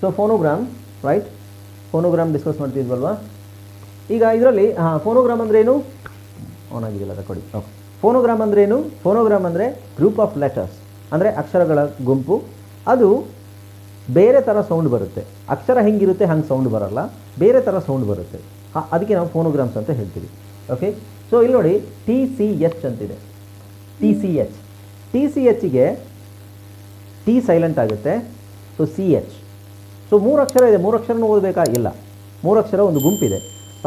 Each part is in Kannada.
So phonogram right phonogram discuss ಮಾಡ್ತಿದ್ವಲ್ವಾ? ಈಗ ಇದರಲ್ಲಿ ಹಾಂ ಫೋನೋಗ್ರಾಮ್ ಅಂದ್ರೆ ಏನು? ಆನ್ ಆಗಿದೆಯಲ್ಲ ಕೊಡಿ ಓಕೆ ಫೋನೋಗ್ರಾಮ್ ಏನು? ಫೋನೋಗ್ರಾಮ್ ಅಂದರೆ ಗ್ರೂಪ್ ಆಫ್ ಲೆಟರ್ಸ್ ಅಂದರೆ ಅಕ್ಷರಗಳ ಗುಂಪು. ಅದು ಬೇರೆ ಥರ ಸೌಂಡ್ ಬರುತ್ತೆ. ಅಕ್ಷರ ಹೆಂಗಿರುತ್ತೆ, ಹಂಗೆ ಸೌಂಡ್ ಬರಲ್ಲ. ಬೇರೆ ಥರ ಸೌಂಡ್ ಬರುತ್ತೆ. ಅದಕ್ಕೆ ನಾವು ಫೋನೋಗ್ರಾಮ್ಸ್ ಅಂತ ಹೇಳ್ತೀವಿ. ಓಕೆ ಸೊ ಇಲ್ಲಿ ನೋಡಿ ಟಿ ಸಿ ಎಚ್ ಅಂತಿದೆ. T C H T C ಎಚ್ಗೆ T silent ಆಗುತ್ತೆ. ಸೊ ಸಿ ಎಚ್ ಸೊ ಮೂರು ಅಕ್ಷರ ಇದೆ. ಮೂರು ಅಕ್ಷರನೂ ಓದಬೇಕಾ? ಇಲ್ಲ. ಮೂರು ಅಕ್ಷರ ಒಂದು ಗುಂಪಿದೆ.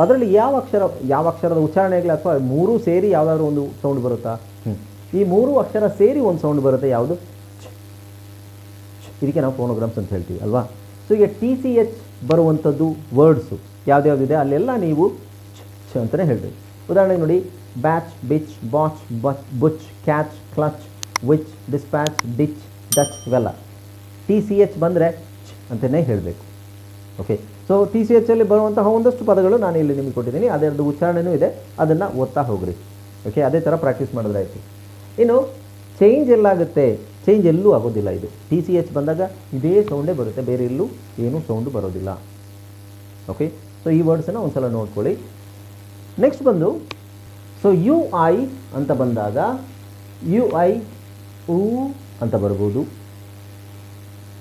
ಅದರಲ್ಲಿ ಯಾವ ಅಕ್ಷರ ಯಾವ ಅಕ್ಷರದ ಉಚ್ಚಾರಣೆಗಳು ಅಥವಾ ಮೂರೂ ಸೇರಿ ಯಾವುದಾದ್ರು ಒಂದು ಸೌಂಡ್ ಬರುತ್ತಾ? ಹ್ಞೂ ಈ ಮೂರು ಅಕ್ಷರ ಸೇರಿ ಒಂದು ಸೌಂಡ್ ಬರುತ್ತೆ ಯಾವುದು? ಇದಕ್ಕೆ ನಾವು ಫೋನೋಗ್ರಾಮ್ಸ್ ಅಂತ ಹೇಳ್ತೀವಿ ಅಲ್ವಾ? ಸೊ ಈಗ ಟಿ ಸಿ ಎಚ್ ಬರುವಂಥದ್ದು ವರ್ಡ್ಸು ಯಾವ್ದ್ಯಾವ್ದಿದೆ? ಅಲ್ಲೆಲ್ಲ ನೀವು ಅಂತಾನೆ ಅಂತಲೇ ಹೇಳಬೇಕು. ಉದಾಹರಣೆಗೆ ನೋಡಿ batch bitch botch butch butch catch clutch which dispatch ditch Dutch ಇವೆಲ್ಲ. ಟಿ ಸಿ ಎಚ್ ಬಂದರೆ ಅಂತಲೇ ಹೇಳಬೇಕು. ಓಕೆ ಸೊ ಟಿ ಸಿ ಎಚ್ಚಲ್ಲಿ ಬರುವಂತಹ ಒಂದಷ್ಟು ಪದಗಳು ನಾನು ಇಲ್ಲಿ ನಿಮಗೆ ಕೊಟ್ಟಿದ್ದೀನಿ. ಅದರದ್ದು ಉಚ್ಚಾರಣೆನೂ ಇದೆ. ಅದನ್ನು ಓದ್ತಾ ಹೋಗ್ರಿ. ಓಕೆ ಅದೇ ಥರ ಪ್ರಾಕ್ಟೀಸ್ ಮಾಡಿದ್ರಾಯ್ತು ಇನ್ನು ಚೇಂಜ್ ಎಲ್ಲಾಗುತ್ತೆ? ಚೇಂಜ್ ಎಲ್ಲೂ ಆಗೋದಿಲ್ಲ ಇದು. ಟಿ ಸಿ ಎಚ್ ಬಂದಾಗ ಇದೇ ಸೌಂಡೇ ಬರುತ್ತೆ. ಬೇರೆ ಎಲ್ಲೂ ಏನೂ ಸೌಂಡು ಬರೋದಿಲ್ಲ. ಓಕೆ ಸೊ ಈ ವರ್ಡ್ಸನ್ನು ಒಂದ್ಸಲ ನೋಡ್ಕೊಳ್ಳಿ. ನೆಕ್ಸ್ಟ್ ಬಂದು ಸೊ ಯು ಐ ಅಂತ ಬಂದಾಗ ಯು ಐ ಊ ಅಂತ ಬರ್ಬೋದು.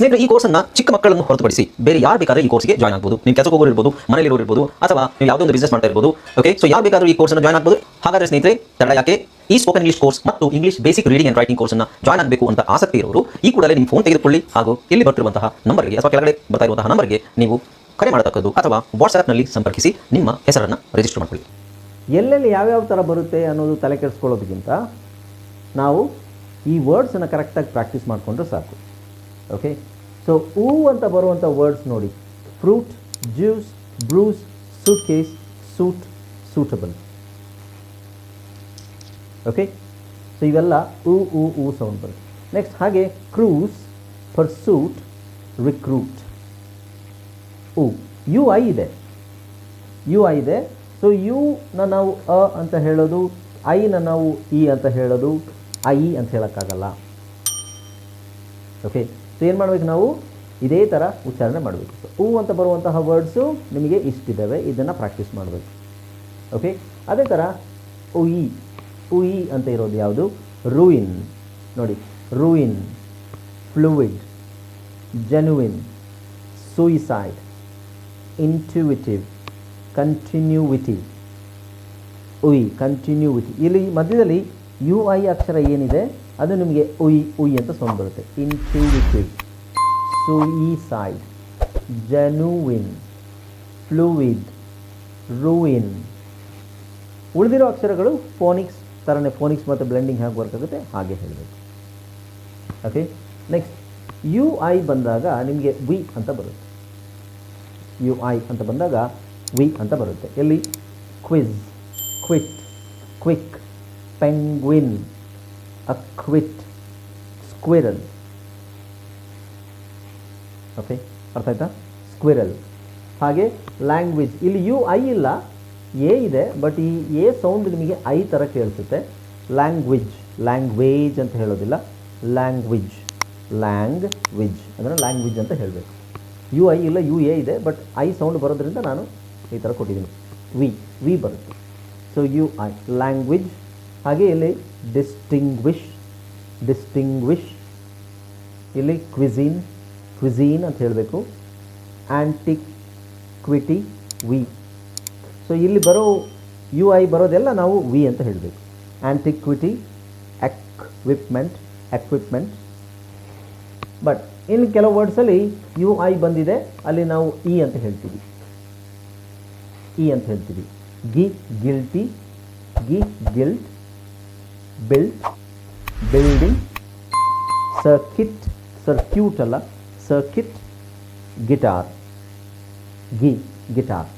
ಸ್ನೇಹಿತರೆ, ಈ ಕೋರ್ಸನ್ನ ಚಿಕ್ಕ ಮಕ್ಕಳನ್ನು ಹೊರತುಪಡಿಸಿ ಬೇರೆ ಯಾರು ಬೇಕಾದ್ರೆ ಈ ಕೋರ್ಸ್ಗೆ ಜಾಯ್ನ್ ಆಗ್ಬೋದು. ನೀವು ಕೆಲಸಕ್ಕೆ ಹೋಗೋರು ಇರ್ಬೋದು ಮನೇಲಿ ಇರೋರು ಇರ್ಬೋದು, ಅಥವಾ ನೀವು ಯಾವುದೋ ಒಂದು ಬಿಸ್ನೆಸ್ ಮಾಡ್ತಾ ಇರ್ಬೋದು ಓಕೆ ಸೊ ಯಾರು ಬೇಕಾದ್ರೂ ಈ ಕೋರ್ಸನ್ನು ಜಾಯ್ನ್ ಆಗ್ಬೋದು. ಹಾಗಾದ್ರೆ ಸ್ನೇಹಿತರೆ, ತಡ ಯಾಕೆ? ಈ ಸ್ಪೋಕನ್ ಇಂಗ್ಲಿಷ್ ಕೋರ್ಸ್ ಮತ್ತು English basic reading and writing ಕೋರ್ಸ್ನ ಜಾಯ್ನ್ ಆಗಬೇಕು ಅಂತ ಆಸಕ್ತಿ ಇರೋರು, ಈ ಕೂಡಲೇ ನಿಮ್ಮ ಫೋನ್ ತೆಗೆದುಕೊಳ್ಳಿ ಹಾಗೂ ಇಲ್ಲಿ ಬರ್ತಿರುವಂತಹ ನಂಬರ್ಗೆ ಅಥವಾ ಕೆಳಗಡೆ ಬರ್ತಾ ಇರುವಂತಹ ನಂಬರ್ಗೆ ನೀವು ಕರೆ ಮಾಡತಕ್ಕದ್ದು ಅಥವಾ ವಾಟ್ಸ್ಆ್ಯಪ್ನಲ್ಲಿ ಸಂಪರ್ಕಿಸಿ ನಿಮ್ಮ ಹೆಸರನ್ನು ರಿಜಿಸ್ಟರ್ ಮಾಡ್ಕೊಳ್ಳಿ. ಎಲ್ಲೆಲ್ಲಿ ಯಾವ್ಯಾವ ಥರ ಬರುತ್ತೆ ಅನ್ನೋದು ತಲೆ ಕೆಡಿಸ್ಕೊಳ್ಳೋದಕ್ಕಿಂತ ನಾವು ಈ ವರ್ಡ್ಸನ್ನು ಕರೆಕ್ಟಾಗಿ ಪ್ರಾಕ್ಟೀಸ್ ಮಾಡಿಕೊಂಡ್ರೆ ಸಾಕು. ಓಕೆ ಸೊ ಹೂ ಅಂತ ಬರುವಂಥ ವರ್ಡ್ಸ್ ನೋಡಿ. Fruit juice bruise suit case suit suitable okay so ಇವೆಲ್ಲ ಉ ಉ ಉ ಸೌಂಡ್ ಬರುತ್ತೆ. ನೆಕ್ಸ್ಟ್ ಹಾಗೆ ಕ್ರೂಸ್ ಪರ್ಸೂಟ್ ರಿಕ್ರೂಟ್ ಉ ಯು ಐ ಇದೆ. ಯು ಐ ಇದೆ. ಸೊ ಯುನ ನಾವು ಅ ಅಂತ ಹೇಳೋದು ಐನ ನಾವು ಇ ಅಂತ ಹೇಳೋದು ಐ ಅಂತ ಹೇಳೋಕ್ಕಾಗಲ್ಲ. ಓಕೆ ಸೊ ಏನು ಮಾಡಬೇಕು ನಾವು? ಇದೇ ಥರ ಉಚ್ಚಾರಣೆ ಮಾಡಬೇಕು. ಸೊ ಹೂ ಅಂತ ಬರುವಂತಹ ವರ್ಡ್ಸು ನಿಮಗೆ ಇಷ್ಟಿದ್ದಾವೆ ಇದನ್ನು ಪ್ರಾಕ್ಟೀಸ್ ಮಾಡಬೇಕು. ಓಕೆ ಅದೇ ಥರ ಉಯಿ ಉಯಿ ಅಂತ ಇರೋದು ಯಾವುದು? ರೂಯಿನ್ ನೋಡಿ ruin fluid genuine suicide intuitive continuity ಉಯಿ continuity ಇಲ್ಲಿ ಮಧ್ಯದಲ್ಲಿ ಯು ಐ ಅಕ್ಷರ ಏನಿದೆ? ಅದು ನಿಮಗೆ ಉಯ್ ಉಯ್ ಅಂತ ಸೌಂಡ್ ಬರುತ್ತೆ. Intuitive suicide genuine fluid ruin ಉಳಿದಿರೋ ಅಕ್ಷರಗಳು ಫೋನಿಕ್ಸ್ ಥರನೇ ಫೋನಿಕ್ಸ್ ಮತ್ತು ಬ್ಲೆಂಡಿಂಗ್ ಹೇಗೆ ವರ್ಕ್ ಆಗುತ್ತೆ? ಹಾಗೆ ಹೇಳಬೇಕು. ಓಕೆ ನೆಕ್ಸ್ಟ್ ಯು ಐ ಬಂದಾಗ ನಿಮಗೆ ವಿ ಅಂತ ಬರುತ್ತೆ. ಯು ಐ ಅಂತ ಬಂದಾಗ ವಿ ಅಂತ ಬರುತ್ತೆ. ಎಲ್ಲಿ? Quiz quit quick penguin acquit squirrel. Okay ಅರ್ಥ ಆಯ್ತಾ ಸ್ಕ್ವಿರಲ್ ಹಾಗೆ ಲ್ಯಾಂಗ್ವೇಜ್ ಇಲ್ಲಿ ಯು, ಐ ಇಲ್ಲ. ಎ ಇದೆ ಬಟ್ ಈ ಎ ಸೌಂಡ್ ನಿಮಗೆ ಐ ಥರ ಕೇಳಿಸುತ್ತೆ. ಲ್ಯಾಂಗ್ವೇಜ್ ಲ್ಯಾಂಗ್ವೇಜ್ ಅಂತ ಹೇಳೋದಿಲ್ಲ. ಲ್ಯಾಂಗ್ವೇಜ್ ಲ್ಯಾಂಗ್ ವಿಜ್ ಅಂದರೆ ಲ್ಯಾಂಗ್ವೇಜ್ ಅಂತ ಹೇಳಬೇಕು. ಯು, ಐ ಇಲ್ಲ, ಯು, ಎ ಇದೆ ಬಟ್ ಐ ಸೌಂಡ್ ಬರೋದ್ರಿಂದ ನಾನು ಈ ಥರ ಕೊಟ್ಟಿದ್ದೀನಿ. ವಿ ವಿ ಬರುತ್ತೆ. So U, I. ಲ್ಯಾಂಗ್ವೇಜ್ ಹಾಗೆ ಇಲ್ಲಿ ಡಿಸ್ಟಿಂಗ್ವಿಶ್ ಡಿಸ್ಟಿಂಗ್ವಿಶ್ ಇಲ್ಲಿ ಕ್ವಿಝೀನ್ ಕ್ವಿಝೀನ್ ಅಂತ ಹೇಳಬೇಕು. ಆ್ಯಂಟಿಕ್ವಿಟಿ ವಿ ಸೊ ಇಲ್ಲಿ ಬರೋ ಯು ಐ ಬರೋದೆಲ್ಲ ನಾವು ವಿ ಅಂತ ಹೇಳಬೇಕು. ಆ್ಯಂಟಿಕ್ವಿಟಿ ಎಕ್ವಿಪ್ಮೆಂಟ್ ಎಕ್ವಿಪ್ಮೆಂಟ್ ಬಟ್ ಇನ್ನು ಕೆಲವು ವರ್ಡ್ಸಲ್ಲಿ ಯು ಐ ಬಂದಿದೆ, ಅಲ್ಲಿ ನಾವು ಇ ಅಂತ ಹೇಳ್ತೀವಿ. ಇ ಅಂತ ಹೇಳ್ತೀವಿ. ಗಿ ಗಿಲ್ಟಿ ಗಿ guilt built building circuit circuit ಅಲ್ಲ ಸರ್ಕಿಟ್ ಗಿಟಾರ್ ಗಿ ಗಿಟಾರ್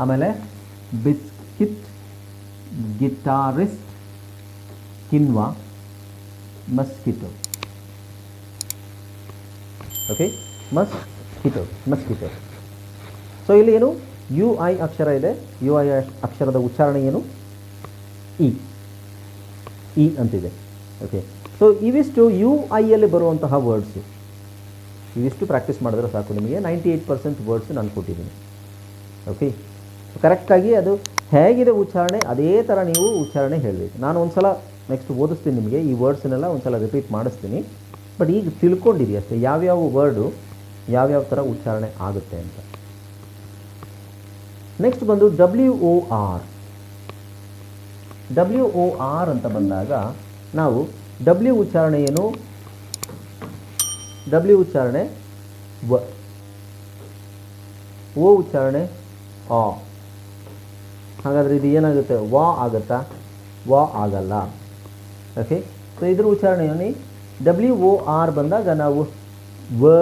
ಆಮೇಲೆ biscuit guitarist quinoa mosquito okay mosquito mosquito so ಇಲ್ಲಿ ಏನು? ಯು ಐ ಅಕ್ಷರ ಇದೆ. ಯು ಐ ಅಕ್ಷರದ ಉಚ್ಚಾರಣೆ ಏನು? ಇ ಇ ಅಂತಿದೆ. ಓಕೆ ಸೊ ಇವಿಷ್ಟು ಯು ಐಯಲ್ಲಿ ಬರುವಂತಹ ವರ್ಡ್ಸು ಇವಿಷ್ಟು ಪ್ರಾಕ್ಟೀಸ್ ಮಾಡಿದ್ರೆ ಸಾಕು ನಿಮಗೆ. ನೈಂಟಿ ಏಯ್ಟ್ ಪರ್ಸೆಂಟ್ ವರ್ಡ್ಸ್ ನಾನು ಕೊಟ್ಟಿದ್ದೀನಿ. ಓಕೆ ಕರೆಕ್ಟಾಗಿ ಅದು ಹೇಗಿದೆ ಉಚ್ಚಾರಣೆ? ಅದೇ ಥರ ನೀವು ಉಚ್ಚಾರಣೆ ಹೇಳಬೇಕು. ನಾನು ಒಂದು ಸಲ ನೆಕ್ಸ್ಟ್ ಓದಿಸ್ತೀನಿ ನಿಮಗೆ. ಈ ವರ್ಡ್ಸನ್ನೆಲ್ಲ ಒಂದು ಸಲ ರಿಪೀಟ್ ಮಾಡಿಸ್ತೀನಿ. ಬಟ್ ಈಗ ತಿಳ್ಕೊಂಡಿರಿ ಅಷ್ಟೇ, ಯಾವ್ಯಾವ ವರ್ಡು ಯಾವ್ಯಾವ ಥರ ಉಚ್ಚಾರಣೆ ಆಗುತ್ತೆ ಅಂತ. ನೆಕ್ಸ್ಟ್ ಬಂದು W O R W O R ಅಂತ ಬಂದಾಗ ನಾವು ಡಬ್ಲ್ಯೂ ಉಚ್ಚಾರಣೆ ಏನು? ಡಬ್ಲ್ಯೂ ಉಚ್ಚಾರಣೆ ವ. ಓ ಉಚ್ಚಾರಣೆ ಆ. ಹಾಗಾದರೆ ಇದು ಏನಾಗುತ್ತೆ? ವಾ ಆಗುತ್ತಾ? ವಾ ಆಗಲ್ಲ. ಓಕೆ ಸೊ ಇದ್ರ ಉಚ್ಚಾರಣೆ ಏನು ಡಬ್ಲ್ಯೂ ಓ ಆರ್ ಬಂದಾಗ ನಾವು ವ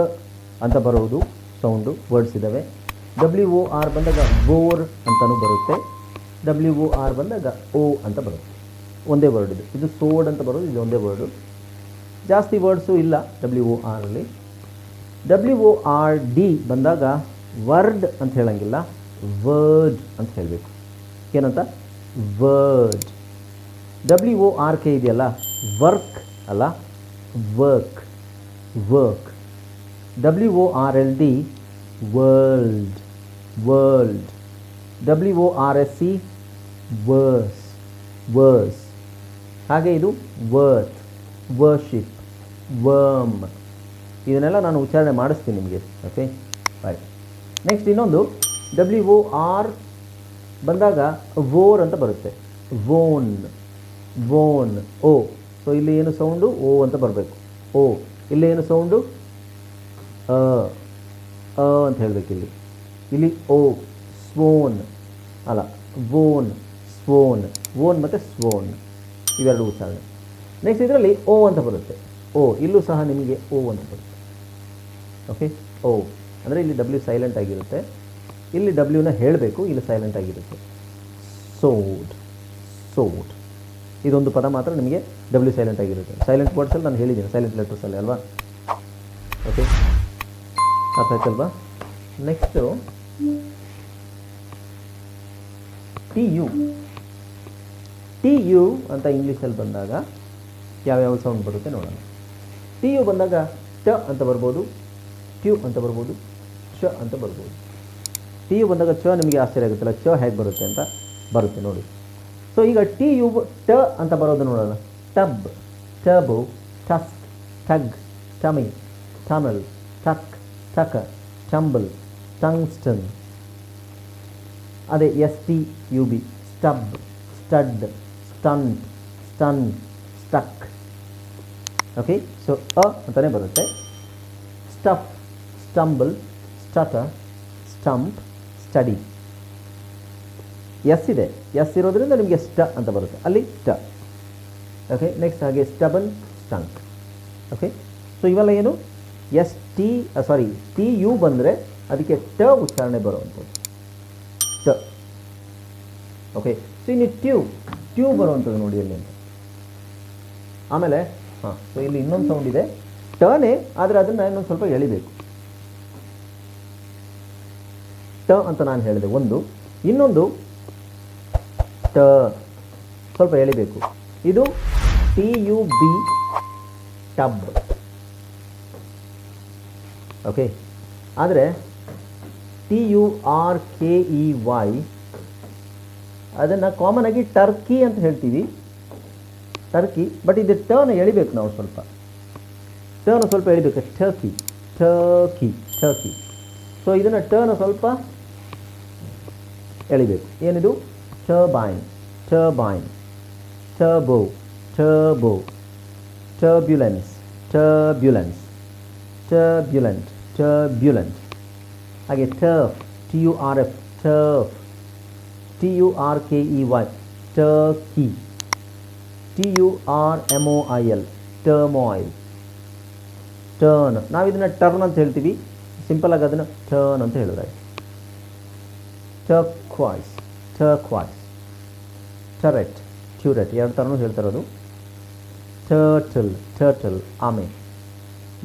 ಅಂತ ಬರೋದು ಸೌಂಡು ವರ್ಡ್ಸ್ ಇದ್ದಾವೆ ಡಬ್ಲ್ಯೂ ಓ ಆರ್ ಬಂದಾಗ ಬೋರ್ ಅಂತಲೂ ಬರುತ್ತೆ. ಡಬ್ಲ್ಯೂ ಓ ಆರ್ ಬಂದಾಗ ಓ ಅಂತ ಬರುತ್ತೆ. ಒಂದೇ ವರ್ಡ್ ಇದು. ಇದು ಸೋಡ್ ಅಂತ ಬರೋದು, ಇದು ಒಂದೇ ವರ್ಡು ಜಾಸ್ತಿ ವರ್ಡ್ಸು ಇಲ್ಲ ಡಬ್ಲ್ಯೂ ಒ ಆರಲ್ಲಿ ಡಬ್ಲ್ಯೂ ಓ ಆರ್ ಡಿ ಬಂದಾಗ ವರ್ಡ್ ಅಂತ ಹೇಳಂಗಿಲ್ಲ ವರ್ಡ್ ಅಂತ ಹೇಳಬೇಕು. ಏನಂತ? Word W O R K ಇದೆಯಲ್ಲ ವರ್ಕ್ ಅಲ್ಲ work work W O R L D world world W O R S C worse worse ಹಾಗೆ ಇದು ವರ್ತ್ ವರ್ಷಿಪ್ ವರ್ಮ್ ಇದನ್ನೆಲ್ಲ ನಾನು ಉಚ್ಚಾರಣೆ ಮಾಡಿಸ್ತೀನಿ ನಿಮಗೆ. ಓಕೆ ಬಾಯ್ ನೆಕ್ಸ್ಟ್ ಇನ್ನೊಂದು ಡಬ್ಲ್ಯೂ ಒ ಆರ್ ಬಂದಾಗ ವೋರ್ ಅಂತ ಬರುತ್ತೆ. ವೋನ್ ವೋನ್ ಓ ಸೊ ಇಲ್ಲಿ ಏನು ಸೌಂಡು ಓ ಅಂತ ಬರಬೇಕು. ಓ ಇಲ್ಲಿ ಏನು ಸೌಂಡು ಅ ಅಂತ ಹೇಳಬೇಕು ಇಲ್ಲಿ ಇಲ್ಲಿ ಓ ಸ್ವೋನ್ ಅಲ್ಲ ವೋನ್ ಸ್ವೋನ್ ವೋನ್ ಮತ್ತು ಸ್ವೋನ್ ಇವೆರಡು ಉಚ್ಚಾರಣೆ ನೆಕ್ಸ್ಟ್ ಇದರಲ್ಲಿ ಓ ಅಂತ ಬರುತ್ತೆ. ಓ ಇಲ್ಲೂ ಸಹ ನಿಮಗೆ ಓ ಅಂತ ಬರುತ್ತೆ. ಓಕೆ ಓ ಅಂದರೆ ಇಲ್ಲಿ ಡಬ್ಲ್ಯೂ ಸೈಲೆಂಟ್ ಆಗಿರುತ್ತೆ. ಇಲ್ಲಿ ಡಬ್ಲ್ಯೂನ ಹೇಳಬೇಕು, ಇಲ್ಲಿ ಸೈಲೆಂಟ್ ಆಗಿರುತ್ತೆ. ಸೋಡ್ ಸೋಡ್ ಇದೊಂದು ಪದ ಮಾತ್ರ ನಿಮಗೆ ಡಬ್ಲ್ಯೂ ಸೈಲೆಂಟ್ ಆಗಿರುತ್ತೆ. ಸೈಲೆಂಟ್ ವರ್ಡ್ಸಲ್ಲಿ ನಾನು ಹೇಳಿದ್ದೀನಿ ಸೈಲೆಂಟ್ ಲೆಟರ್ಸಲ್ಲಿ ಅಲ್ವಾ? ಓಕೆ ಅರ್ಥ ಆಯ್ತಲ್ವಾ? Next T U. T U ಅಂತ ಇಂಗ್ಲೀಷಲ್ಲಿ ಬಂದಾಗ ಯಾವ್ಯಾವ ಸೌಂಡ್ ಬರುತ್ತೆ ನೋಡೋಣ. ಟಿ ಯು ಬಂದಾಗ ಟ ಅಂತ ಬರ್ಬೋದು ಟ್ಯೂ ಅಂತ ಬರ್ಬೋದು ಚ ಅಂತ ಬರ್ಬೋದು. ಟಿ ಯು ಬಂದಾಗ ಚ ನಿಮಗೆ ಆಶ್ಚರ್ಯ ಆಗುತ್ತಲ್ಲ ಚ ಹೇಗೆ ಬರುತ್ತೆ ಅಂತ ಬರುತ್ತೆ ನೋಡಿ. ಸೊ ಈಗ ಟಿ ಯು ಟ ಅಂತ ಬರೋದು ನೋಡೋಣ. Tub, Tabu tusk tug tummy ಟಮಲ್ ಟಕ್ ಟಕ ಟಂಬಲ್ ಟಂಗ್ಸ್ಟನ್ ಅದೇ S T U B stub stud stunt stun stuck okay so ಅ ಅಂತಲೇ ಬರುತ್ತೆ. Stuff stumble stutter stump study S ಇದೆ. ಎಸ್ ಇರೋದ್ರಿಂದ ನಿಮಗೆ ಸ್ಟ ಅಂತ ಬರುತ್ತೆ. ಅಲ್ಲಿ ಟ ಓಕೆ ನೆಕ್ಸ್ಟ್ ಹಾಗೆ ಸ್ಟಬಲ್ ಸ್ಟಂಕ್ ಓಕೆ ಸೊ ಇವೆಲ್ಲ ಏನು? S T sorry T U ಬಂದರೆ ಅದಕ್ಕೆ ಟ ಉಚ್ಚಾರಣೆ ಬರುವಂಥದ್ದು. ಟ ಓಕೆ ಸೊ ಇಲ್ಲಿ ಟ್ಯೂಬ್ ಟ್ಯೂಬ್ ಬರುವಂಥದ್ದು ನೋಡಿ ಅಲ್ಲಿ ಅಂತ ಆಮೇಲೆ, ಹಾಂ ಸೊ ಇಲ್ಲಿ ಇನ್ನೊಂದು ಸೌಂಡ್ ಇದೆ. ಟನೇ ಆದರೆ ಅದನ್ನು ಇನ್ನೊಂದು ಸ್ವಲ್ಪ ಎಳಿಬೇಕು. ಟ ಅಂತ ನಾನು ಹೇಳಿದೆ, ಒಂದು. ಇನ್ನೊಂದು, ಟ. ಸ್ವಲ್ಪ ಎಳಿಬೇಕು. ಇದು T U B tub okay ಆದರೆ T U R K E Y ಅದನ್ನು ಕಾಮನ್ ಆಗಿ ಟರ್ಕಿ ಅಂತ ಹೇಳ್ತೀವಿ. ಟರ್ಕಿ ಬಟ್ ಇದು ಟರ್ನ್ ಎಳಿಬೇಕು ನಾವು ಸ್ವಲ್ಪ. ಟರ್ನ್ ಸ್ವಲ್ಪ ಎಳಿಬೇಕು. ಟರ್ಕಿ ಟರ್ಕಿ ಟರ್ಕಿ ಸೊ ಇದನ್ನು ಟರ್ನ್ ಸ್ವಲ್ಪ ಎಳಿಬೇಕು. ಏನಿದು? Turbine turbine turbo turbo turbulence turbulence turbulent turbulent ಹಾಗೆ turf T U R F turf T U R K E Y turkey T U R M O I L turmoil turn ನಾವು ಇದನ್ನು ಟರ್ನ್ ಅಂತ ಹೇಳ್ತೀವಿ. ಸಿಂಪಲ್ ಆಗಿ ಅದನ್ನು ಟರ್ನ್ ಅಂತ ಹೇಳಿದ್ರೆ ಟರ್ಕ್ವಾಯ್ಸ್ ಟರ್ಕ್ವಾಯ್ಸ್ ಟರೆಟ್ ಟ್ಯೂರೆಟ್ ಎರಡು ಥರನೂ ಹೇಳ್ತಾ ಇರೋದು. ಟರ್ಟಲ್ ಟರ್ಟಲ್ ಆಮೆ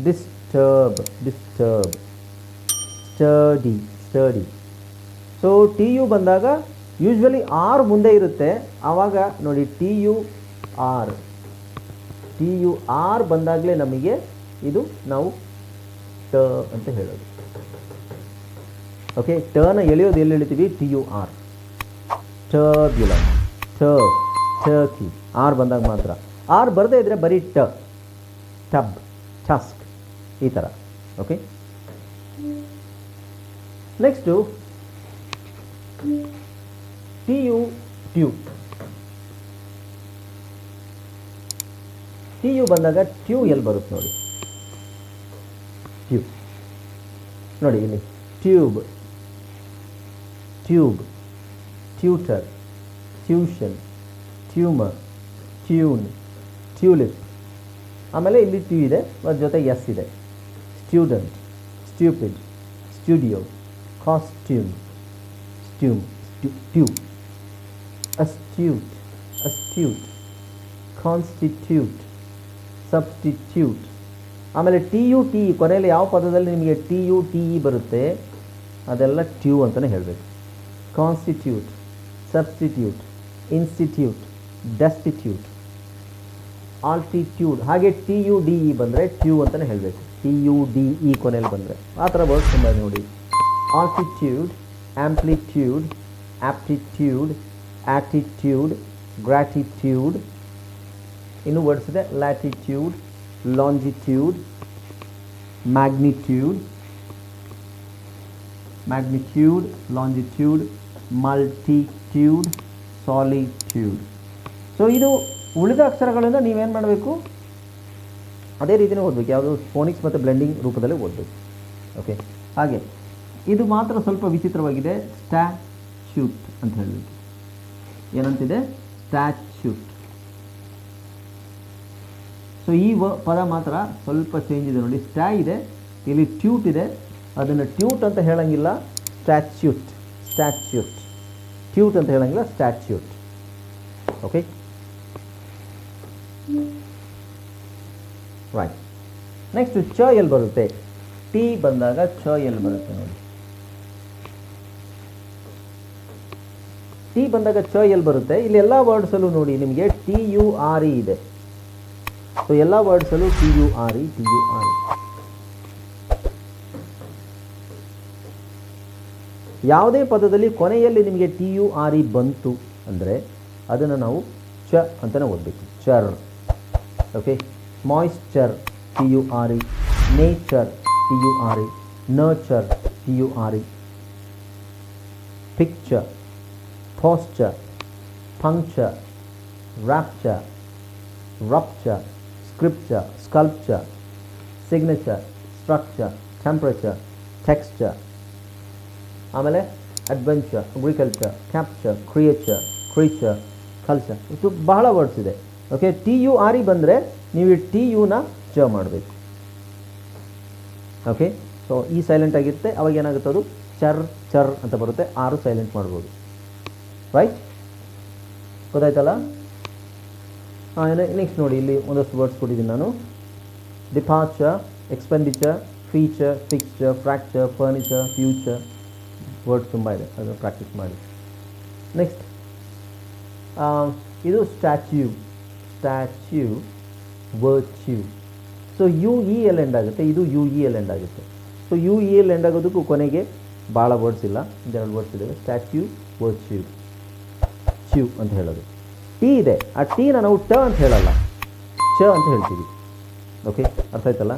disturb disturb study study so T U ಬಂದಾಗ ಯೂಶ್ವಲಿ ಆರ್ ಮುಂದೆ ಇರುತ್ತೆ. ಆವಾಗ ನೋಡಿ T U R T U R ಬಂದಾಗಲೇ ನಮಗೆ ಇದು ನಾವು ಟ ಅಂತ ಹೇಳೋದು. ಓಕೆ ಟನ ಎಳೆಯೋದು ಎಲ್ಲಿ ಎಳಿತೀವಿ? ಟಿ ಯು ಆರ್ ಟ ಟ ಟಿ ಆರ್ ಬಂದಾಗ ಮಾತ್ರ. ಆರ್ ಬರದೇ ಇದ್ದರೆ ಬರೀ ಟ. ಟಬ್ ಟಸ್ಕ್ ಈ ಥರ okay next T U tube T U ಬಂದಾಗ ಟ್ಯೂ ಎಲ್ಲಿ ಬರುತ್ತೆ ನೋಡಿ. ಟ್ಯೂಬ್ ನೋಡಿ ಇಲ್ಲಿ. Tube tube tutor tuition tumour tune tulip ಆಮೇಲೆ ಇಲ್ಲಿ ಟ್ಯೂ ಇದೆ ಜೊತೆ ಎಸ್ ಇದೆ. ಸ್ಟೂಡೆಂಟ್ ಸ್ಟ್ಯೂಪಿಡ್ ಸ್ಟುಡಿಯೋ ಕಾಸ್ಟ್ಯೂಮ್ ಸ್ಟ್ಯೂಮ್ ಟ್ಯೂ astute, astute, constitute, ಸಬ್ಸ್ಟಿಟ್ಯೂಟ್ ಆಮೇಲೆ ಟಿ ಯು ಟಿ ಕೊನೆಯಲ್ಲಿ ಯಾವ ಪದದಲ್ಲಿ ನಿಮಗೆ ಟಿ ಯು ಟಿ ಇ ಬರುತ್ತೆ? ಅದೆಲ್ಲ ಟ್ಯೂ ಅಂತಲೇ ಹೇಳಬೇಕು. Constitute substitute institute destitute altitude ಹಾಗೆ ಟಿ ಯು ಡಿ ಇ ಬಂದರೆ ಟ್ಯೂ ಅಂತಲೇ ಹೇಳಬೇಕು. ಟಿ ಯು ಡಿ ಇ ಕೊನೆಯಲ್ಲಿ ಬಂದರೆ. ಆ ಥರ ವರ್ಡ್ಸ್ ತುಂಬ ನೋಡಿ. Altitude amplitude aptitude attitude gratitude ಇನ್ನು ವರ್ಡ್ಸ್ ಇದೆ latitude longitude magnitude magnitude longitude multitude solitude so ಇದು ಉಳಿದ ಅಕ್ಷರಗಳನ್ನು ನೀವೇನು ಮಾಡಬೇಕು? ಅದೇ ರೀತಿಯೇ ಓದಬೇಕು. ಯಾವುದು ಫೋನಿಕ್ಸ್ ಮತ್ತು ಬ್ಲೆಂಡಿಂಗ್ ರೂಪದಲ್ಲಿ ಓದಬೇಕು. ಓಕೆ ಹಾಗೆ. ಇದು ಮಾತ್ರ ಸ್ವಲ್ಪ ವಿಚಿತ್ರವಾಗಿದೆ. ಸ್ಟ್ಯಾಚ್ಯೂಟ್ ಅಂತ ಹೇಳಬೇಕು. ಏನಂತಿದೆ? ಸ್ಟ್ಯಾಚ್ಯೂಟ್ ಸೊ ಈ ವ, ಪದ ಮಾತ್ರ ಸ್ವಲ್ಪ ಚೇಂಜ್ ಇದೆ ನೋಡಿ. ಸ್ಟ್ಯಾ ಇದೆ, ಇಲ್ಲಿ ಟ್ಯೂಟ್ ಇದೆ. ಅದನ್ನು ಟ್ಯೂಟ್ ಅಂತ ಹೇಳಂಗಿಲ್ಲ. ಸ್ಟ್ಯಾಚ್ಯೂಟ್ ಸ್ಟ್ಯಾಚ್ಯೂಟ್ ಟ್ಯೂಟ್ ಅಂತ ಹೇಳಂಗಿಲ್ಲ. ಸ್ಟ್ಯಾಚ್ಯೂಟ್ ಓಕೆ ರೈಟ್ ನೆಕ್ಸ್ಟ್ ಚ ಎಲ್ಲಿ ಬರುತ್ತೆ? ಟಿ ಬಂದಾಗ ಚ ಎಲ್ಲಿ ಬರುತ್ತೆ ನೋಡಿ. ಟಿ ಬಂದಾಗ ಚ ಎಲ್ಲಿ ಬರುತ್ತೆ? ಇಲ್ಲಿ ಎಲ್ಲ ವರ್ಡ್ಸಲ್ಲೂ ನೋಡಿ, ನಿಮಗೆ ಟಿ ಯು ಆರ್ ಇ ಇದೆ. ಸೊ ಎಲ್ಲ ವರ್ಡ್ಸಲ್ಲೂ T U R E, T U R E. ಯಾವುದೇ ಪದದಲ್ಲಿ ಕೊನೆಯಲ್ಲಿ ನಿಮಗೆ ಟಿ ಯು ಆರ್ ಇ ಬಂತು ಅಂದರೆ ಅದನ್ನು ನಾವು ಚ ಅಂತಲೇ ಓದಬೇಕು. ಚರ್. Okay moisture T U R E. Nature T U R E. Nurture T U R E. Picture posture, puncture, rapture, rupture, scripture, sculpture, signature, structure, temperature, texture. ಆಮೇಲೆ adventure agriculture capture creature creature culture ಇದು ಬಹಳ ವರ್ಡ್ಸ್ ಇದೆ. Okay T U R E ಬಂದರೆ ನೀವು ಈ ಟಿ ಯುನ ಚ ಮಾಡಬೇಕು. ಓಕೆ ಸೊ ಈ ಸೈಲೆಂಟ್ ಆಗಿರುತ್ತೆ. ಅವಾಗ ಏನಾಗುತ್ತೆ ಅದು? ಚರ್ ಚರ್ ಅಂತ ಬರುತ್ತೆ. ಆರು ಸೈಲೆಂಟ್ ಮಾಡ್ಬೋದು. ರೈಟ್ ಗೊತ್ತಾಯ್ತಲ್ಲ? ನೆಕ್ಸ್ಟ್ ನೋಡಿ, ಇಲ್ಲಿ ಒಂದಷ್ಟು ವರ್ಡ್ಸ್ ಕೊಟ್ಟಿದ್ದೀನಿ ನಾನು. Departure expenditure feature fixture fracture furniture future words ತುಂಬ ಇದೆ. ಅದನ್ನು ಪ್ರಾಕ್ಟೀಸ್ ಮಾಡಿ. ನೆಕ್ಸ್ಟ್ ಇದು statue statue virtue so U E L end ಆಗುತ್ತೆ. ಇದು ಯು ಇ ಎಲ್ ಎಂಡ್ ಆಗುತ್ತೆ. So U E L end ಆಗೋದಕ್ಕೂ ಕೊನೆಗೆ ಭಾಳ ವರ್ಡ್ಸ್ ಇಲ್ಲ. ಒಂದೆರಡು ವರ್ಡ್ಸ್ ಇದ್ದಾವೆ ಸ್ಟ್ಯಾಚ್ಯೂ ವರ್ಚ್ಯೂ ಚ್ಯೂ ಅಂತ ಹೇಳೋದು. ಟಿ ಇದೆ. ಆ ಟೀನ ನಾವು ಟ ಅಂತ ಹೇಳಲ್ಲ. ಚ ಅಂತ ಹೇಳ್ತೀವಿ. ಓಕೆ ಅರ್ಥ ಆಯ್ತಲ್ಲ?